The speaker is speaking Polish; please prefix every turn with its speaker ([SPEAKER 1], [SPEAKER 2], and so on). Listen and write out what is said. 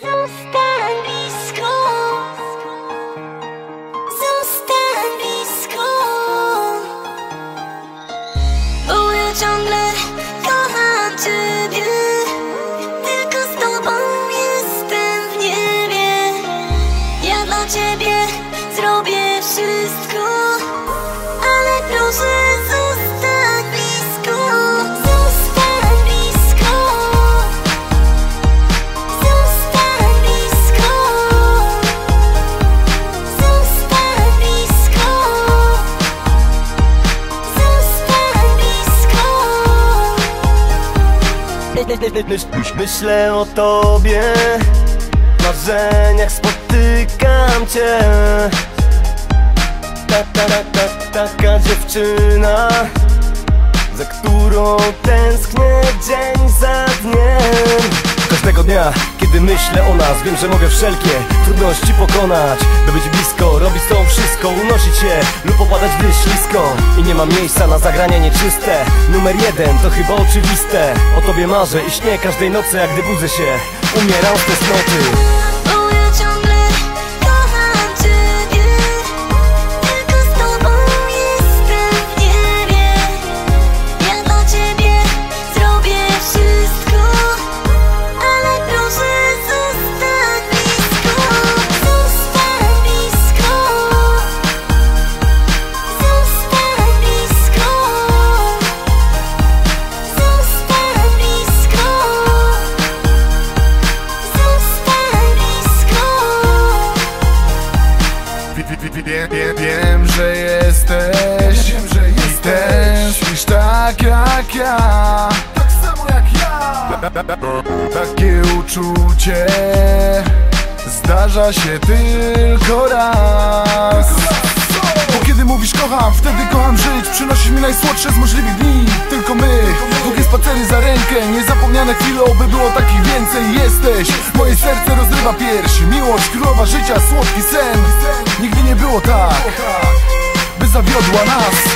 [SPEAKER 1] Zostań
[SPEAKER 2] myślę o tobie. W marzeniach spotykam cię. Ta, ta, ta, ta, Taka dziewczyna Za którą tęsknię dzień za dniem Każdego dnia, kiedy myślę o nas Wiem, że mogę wszelkie trudności pokonać. By być blisko, robić tobą wszystko Unosić się lub opadać w ślisko I nie ma miejsca na zagrania nieczyste. Numer jeden to chyba oczywiste. O tobie marzę i śnię każdej nocy Jak gdy budzę się, umieram z tęsknoty
[SPEAKER 3] wie- wie- wie- Wiem, że jesteś. Wiem, że jesteś. Tęsknisz tak jak ja. Tak samo jak ja. Takie uczucie Zdarza się tylko raz. Bo kiedy mówisz kocham, wtedy kocham żyć. Przynosisz mi najsłodsze z możliwych dni. Tylko my, długie spacery za rękę Niezapomniane chwile, oby było takich więcej. Jesteś, moje serce rozrywa pierś. Miłość, królowa życia, słodki sen. Nigdy nie było tak By zawiodła nas